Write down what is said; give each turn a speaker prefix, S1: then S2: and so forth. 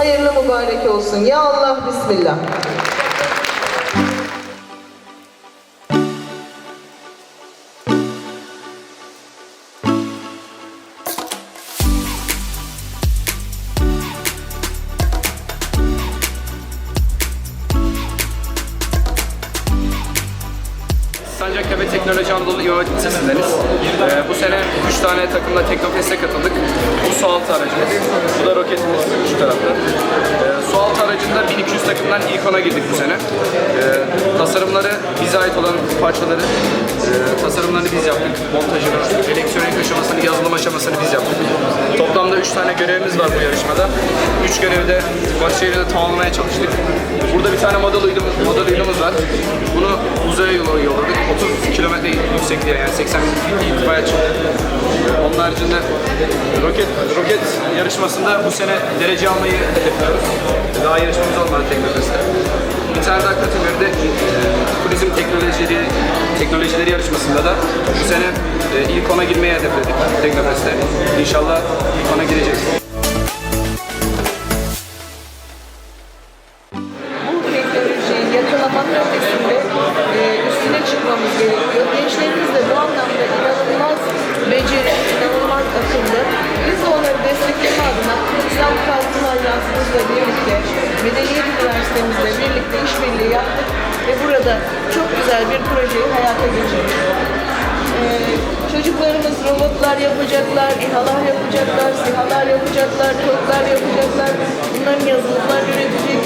S1: hayırlı mübarek olsun. Ya Allah, Bismillah.
S2: Sancaktepe Teknoloji Anadolu Hatip Lisesi'ndeniz. Ee, bu sene 3 tane takımla Teknofest'e katıldık. Bu su altı aracımız. Bu da roketimiz şu tarafta. Ee, aracında 1200 takımdan ilk ona girdik bu sene. Ee, tasarımları bize ait olan parçaları e, tasarımlarını biz yaptık. Montajını, elektronik aşamasını, yazılım aşamasını biz yaptık. Toplamda 3 tane görevimiz var bu yarışmada. 3 görevi de başarıyla tamamlamaya çalıştık. Burada bir tane model uydumuz, model uydumuz var. Bunu uzaya yolladık. 30 kilometre yüksekliğe yani 80 feet irtifaya çıktı. Onun haricinde roket roket yarışmasında bu sene derece almayı hedefliyoruz. Teknolojileri yarışmasında da bu sene e, ilk ona girmeyi hedefledik Teknofest'te. İnşallah ilk ona gireceğiz.
S1: bu teknolojiyi yakalamak ötesinde üstüne çıkmamız gerekiyor. Gençlerimiz de bu anlamda inanılmaz beceri, inanılmaz akıllı. Biz de onları destekleme adına İslam Kalkınma Ajansımızla birlikte, Medeniyet Üniversitemizle birlikte işbirliği yaptık ve burada çok güzel bir projeyi hayata geçirdik. Ee, çocuklarımız robotlar yapacaklar, İHA'lar yapacaklar, SİHA'lar yapacaklar, TOG'lar yapacaklar. Bunların yazılımlar oluşturacaklar.